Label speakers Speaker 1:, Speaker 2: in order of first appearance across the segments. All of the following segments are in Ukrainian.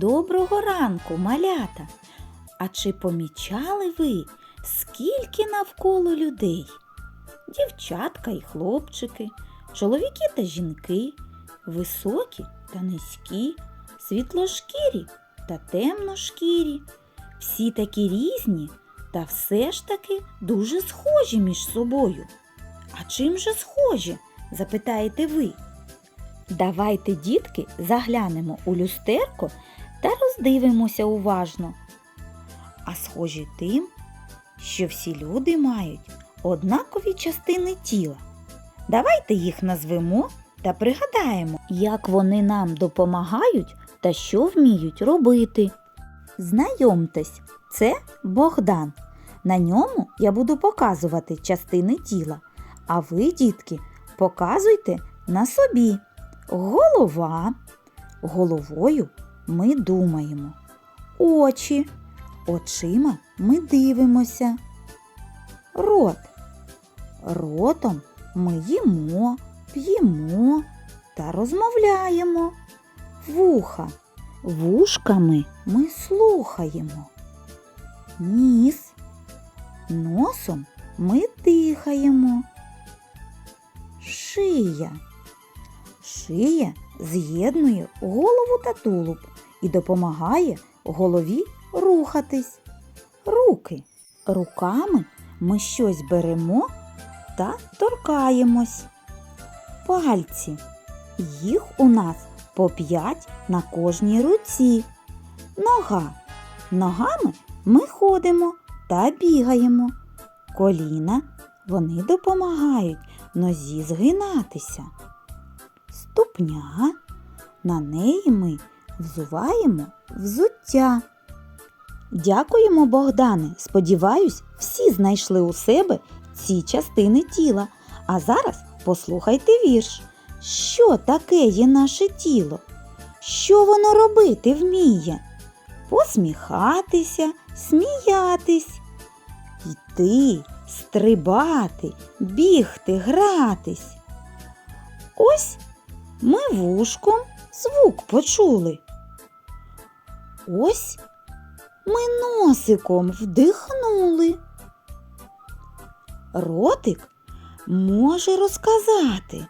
Speaker 1: Доброго ранку, малята! А чи помічали ви, скільки навколо людей? Дівчатка і хлопчики, чоловіки та жінки, високі та низькі, світлошкірі та темношкірі. Всі такі різні та все ж таки дуже схожі між собою. А чим же схожі? запитаєте ви. Давайте, дітки, заглянемо у люстерко та роздивимося уважно. А схожі тим, що всі люди мають однакові частини тіла. Давайте їх назвемо та пригадаємо, як вони нам допомагають та що вміють робити. Знайомтесь, це Богдан. На ньому я буду показувати частини тіла, а ви, дітки, показуйте на собі. Голова. Головою ми думаємо. Очі. Очима ми дивимося. Рот. Ротом ми їмо, п'ємо та розмовляємо. Вуха. Вушками ми слухаємо. Ніс. Носом ми дихаємо. Шия. Шия з'єднує голову та тулуб і допомагає голові рухатись. Руки. Руками ми щось беремо та торкаємось. Пальці. Їх у нас по п'ять на кожній руці. Нога. Ногами ми ходимо та бігаємо. Коліна вони допомагають нозі згинатися. Ступня. На неї ми взуваємо взуття. Дякуємо, Богдане. Сподіваюсь, всі знайшли у себе ці частини тіла. А зараз послухайте вірш. Що таке є наше тіло? Що воно робити вміє? Посміхатися, сміятись, йти, стрибати, бігти, гратись. Ось ми вушком звук почули. Ось ми носиком вдихнули. Ротик може розказати.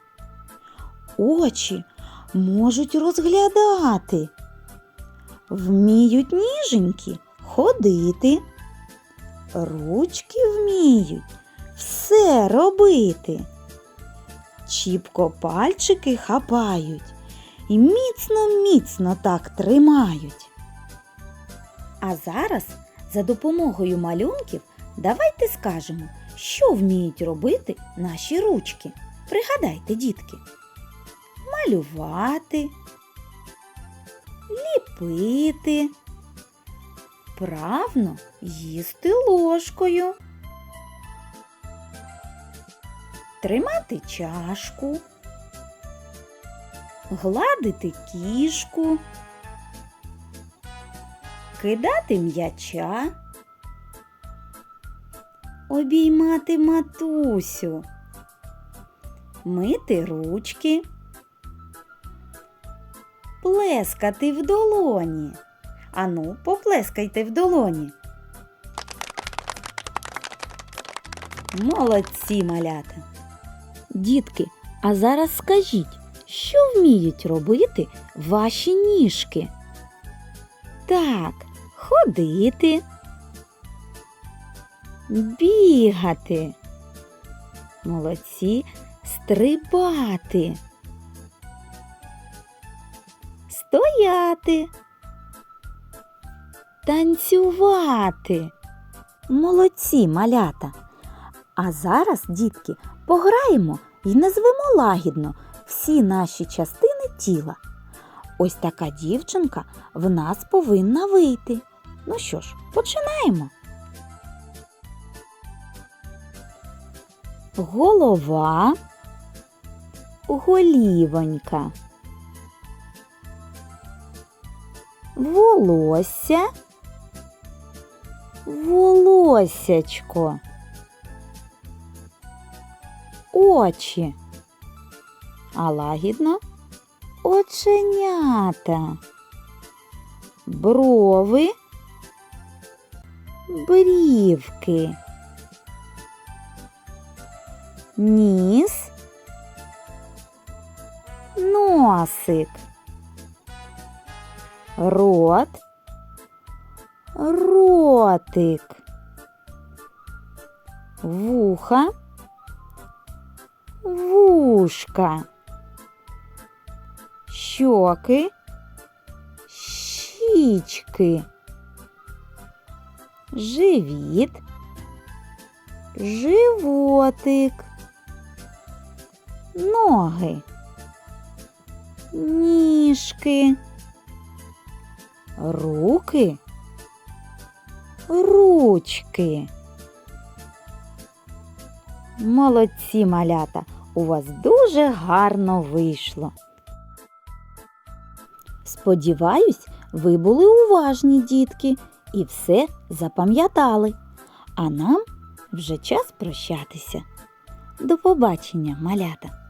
Speaker 1: Очі можуть розглядати. Вміють ніженькі ходити. Ручки вміють все робити. Чіпко пальчики хапають і міцно-міцно так тримають. А зараз за допомогою малюнків давайте скажемо, що вміють робити наші ручки. Пригадайте, дітки. Малювати, ліпити, правно їсти ложкою, тримати чашку, гладити кішку, кидати м'яча, обіймати матусю, мити ручки, плескати в долоні. Ану, поплескайте в долоні. Молодці малята. Дітки, а зараз скажіть, що вміють робити ваші ніжки? Так, ходити, бігати. Молодці, стрибати. Стояти. Танцювати. Молодці, малята. А зараз, дітки, пограємо і назвемо лагідно всі наші частини тіла. Ось така дівчинка в нас повинна вийти. Ну що ж, починаємо. Голова, голівонька, волосся, волосячко, очі, а лагідно? Оченята, брови, брівки, ніс, носик, рот, ротик, вуха, вушка, щоки, щічки, Живіт, животик, ноги, ніжки, руки, ручки. Молодці малята, у вас дуже гарно вийшло. Сподіваюсь, ви були уважні, дітки, і все запам'ятали. А нам вже час прощатися. До побачення, малята!